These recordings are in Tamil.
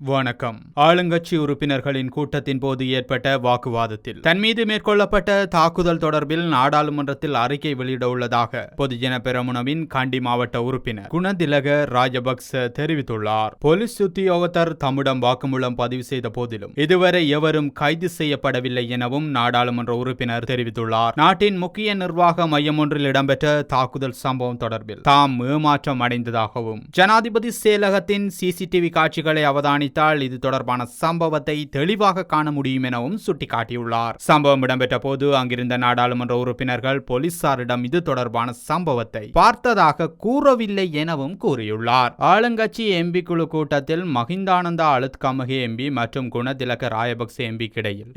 வணக்கம். ஆளுங்கட்சி உறுப்பினர்களின் கூட்டத்தின் போது ஏற்பட்ட வாக்குவாதத்தில் தன் மீது மேற்கொள்ளப்பட்ட தாக்குதல் தொடர்பில் நாடாளுமன்றத்தில் அறிக்கை வெளியிட உள்ளதாக பொதுஜன பெரமுனவின் காண்டி மாவட்ட உறுப்பினர் குணதிலக ராஜபக்ச தெரிவித்துள்ளார். போலீஸ் உத்தியோகத்தர் தம்மிடம் வாக்குமூலம் பதிவு செய்த போதிலும் இதுவரை எவரும் கைது செய்யப்படவில்லை எனவும் நாடாளுமன்ற உறுப்பினர் தெரிவித்துள்ளார். நாட்டின் முக்கிய நிர்வாக மையம் ஒன்றில் இடம்பெற்ற தாக்குதல் சம்பவம் தொடர்பில் தாம் ஏமாற்றம் அடைந்ததாகவும் ஜனாதிபதி செயலகத்தின் சிசிடிவி காட்சிகளை அவதானி விசாரித்தால் இது தொடர்பான சம்பவத்தை தெளிவாக காண முடியும் எனவும் சுட்டிக்காட்டியுள்ளார். சம்பவம் இடம்பெற்ற போது அங்கிருந்த நாடாளுமன்ற உறுப்பினர்கள் போலீசாரிடம் இது தொடர்பான சம்பவத்தை பார்த்ததாக கூறவில்லை எனவும் கூறியுள்ளார். ஆளுங்கட்சி எம்பி குழு கூட்டத்தில் மகிந்தானந்தா கமகி எம்பி மற்றும் குணதிலக ராயபக்ச எம்பி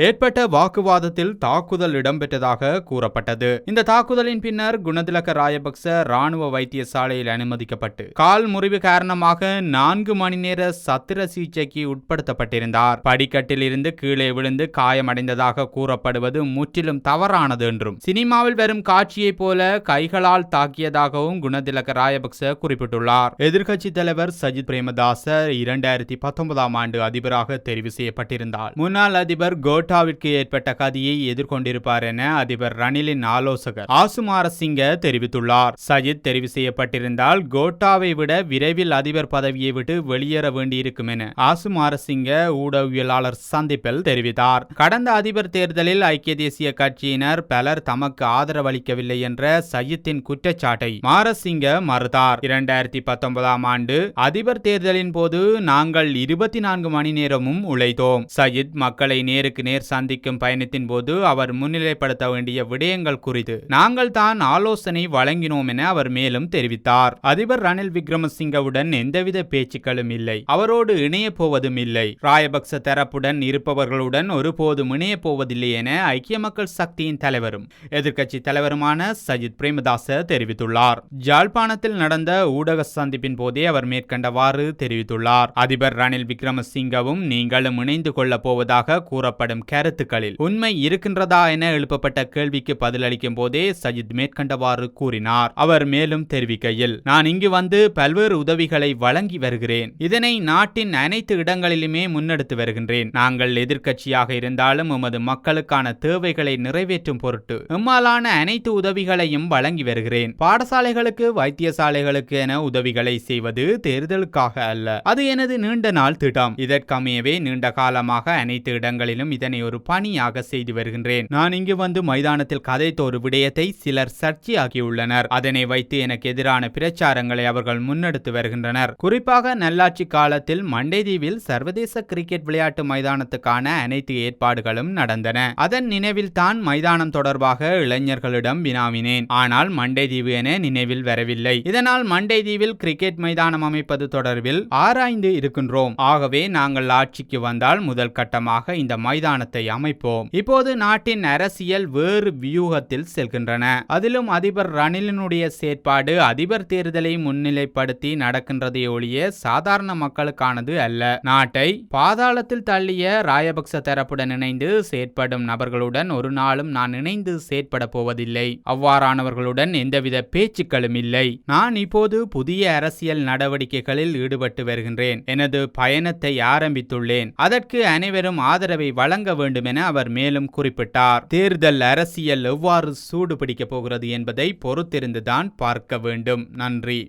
ஏற்பட்ட வாக்குவாதத்தில் தாக்குதல் இடம்பெற்றதாக கூறப்பட்டது. இந்த தாக்குதலின் பின்னர் குணதிலக ராயபக்ச ராணுவ வைத்தியசாலையில் அனுமதிக்கப்பட்டு கால் முறிவு காரணமாக நான்கு மணி நேர சத்திர சிகிச்சை சிகிச்சைக்கு உட்படுத்தப்பட்டிருந்தார். படிக்கட்டில் இருந்து கீழே விழுந்து காயமடைந்ததாக கூறப்படுவது முற்றிலும் தவறானது என்றும் சினிமாவில் வரும் காட்சியைப் போல கைகளால் தாக்கியதாகவும் குணதிலக ராயபக்ச குறிப்பிட்டுள்ளார். எதிர்க்கட்சி தலைவர் சஜித் பிரேமதாச இரண்டாயிரத்தி பத்தொன்பதாம் ஆண்டு அதிபராக தெரிவு செய்யப்பட்டிருந்தார். முன்னாள் அதிபர் கோட்டாவிற்கு ஏற்பட்ட கதியை எதிர்கொண்டிருப்பார் என அதிபர் ரணிலின் ஆலோசகர் ஆசுமார சிங்க தெரிவித்துள்ளார். சஜித் தெரிவு செய்யப்பட்டிருந்தால் கோட்டாவை விட விரைவில் அதிபர் பதவியை விட்டு வெளியேற வேண்டியிருக்கும் என ஆசுமாரசிங்க ஊடகவியலாளர் சந்திப்பில் தெரிவித்தார். கடந்த அதிபர் தேர்தலில் ஐக்கிய தேசிய கட்சியினர் பலர் தமக்கு ஆதரவளிக்கவில்லை என்ற சயித்தின் குற்றச்சாட்டை மாரசிங்க மறுத்தார். இரண்டாயிரத்தி பத்தொன்பதாம் ஆண்டு அதிபர் தேர்தலின் போது நாங்கள் இருபத்தி நான்கு மணி நேரமும் உழைத்தோம். சயித் மக்களை நேருக்கு நேர் சந்திக்கும் பயணத்தின் போது அவர் முன்னிலைப்படுத்த வேண்டிய விடயங்கள் குறித்து நாங்கள் தான் ஆலோசனை வழங்கினோம் என அவர் மேலும் தெரிவித்தார். அதிபர் ரணில் விக்ரமசிங்கவுடன் எந்தவித பேச்சுக்களும் இல்லை. அவரோடு இணைய போவதும் இல்லை ராயபக்ச தரப்புடன் இருப்பவர்களுடன் ஒருபோதும் இணைய போவதில்லை என ஐக்கிய மக்கள் சக்தியின் தலைவரும் எதிர்க்கட்சி தலைவருமான சஜித் பிரேமதாச தெரிவித்துள்ளார். ஜாழ்ப்பாணத்தில் நடந்த ஊடக சந்திப்பின் போதே அவர் மேற்கண்டவாறு தெரிவித்துள்ளார். அதிபர் ரணில் விக்ரமசிங்கவும் நீங்களும் இணைந்து கொள்ளப் போவதாக கூறப்படும் கருத்துக்களில் உண்மை இருக்கின்றதா என எழுப்பப்பட்ட கேள்விக்கு பதிலளிக்கும் போதே சஜித் மேற்கண்டவாறு கூறினார். அவர் மேலும் தெரிவிக்கையில் நான் இங்கு வந்து பல்வேறு உதவிகளை வழங்கி வருகிறேன். இதனை நாட்டின் அனைத்து இடங்களிலுமே முன்னெடுத்து வருகின்றேன். நாங்கள் எதிர்க்கட்சியாக இருந்தாலும் எமது மக்களுக்கான தேவைகளை நிறைவேற்றும் பொருட்டு எம்மாலான அனைத்து உதவிகளையும் வழங்கி வருகிறேன். பாடசாலைகளுக்கு வைத்தியசாலைகளுக்கு என உதவிகளை செய்வது தேர்தலுக்காக அல்ல. அது எனது நீண்ட நாள் திட்டம். இதற்கமையவே நீண்ட காலமாக அனைத்து இடங்களிலும் இதனை ஒரு பணியாக செய்து வருகின்றேன். நான் இங்கு வந்து மைதானத்தில் கதைத்த ஒரு விடயத்தை சிலர் சர்ச்சையாகியுள்ளனர். அதனை வைத்து எனக்கு எதிரான பிரச்சாரங்களை அவர்கள் முன்னெடுத்து வருகின்றனர். குறிப்பாக நல்லாட்சி காலத்தில் மண்டை மாலத்தீவில் சர்வதேச கிரிக்கெட் விளையாட்டு மைதானத்துக்கான அனைத்து ஏற்பாடுகளும் நடந்தன. அதன் நினைவில் தான் மைதானம் தொடர்பாக இளைஞர்களிடம் வினாவினேன். ஆனால் மண்டை தீவு என நினைவில் வரவில்லை. இதனால் மண்டை தீவில் கிரிக்கெட் மைதானம் அமைப்பது தொடர்பில் ஆராய்ந்து இருக்கின்றோம். ஆகவே நாங்கள் ஆட்சிக்கு வந்தால் முதல் கட்டமாக இந்த மைதானத்தை அமைப்போம். இப்போது நாட்டின் அரசியல் வேறு வியூகத்தில் செல்கின்றன. அதிலும் அதிபர் ரணிலினுடைய செயற்பாடு அதிபர் தேர்தலை முன்னிலைப்படுத்தி நடக்கின்றதை ஒழிய சாதாரண மக்களுக்கானது அல்ல. நாட்டை பாதாளத்தில் தள்ளிய ராயபக்ச தரப்புடன் இணைந்து செயற்படும் நபர்களுடன் ஒரு நாளும் நான் இணைந்து செயற்பட போவதில்லை. அவ்வாறானவர்களுடன் எந்தவித பேச்சுக்களும் இல்லை. நான் இப்போது புதிய அரசியல் நடவடிக்கைகளில் ஈடுபட்டு வருகின்றேன். எனது பயணத்தை ஆரம்பித்துள்ளேன். அதற்கு அனைவரும் ஆதரவை வழங்க வேண்டும் என அவர் மேலும் குறிப்பிட்டார். தேர்தல் அரசியல் எவ்வாறு சூடு பிடிக்கப் போகிறது என்பதை பொறுத்திருந்துதான் பார்க்க வேண்டும். நன்றி.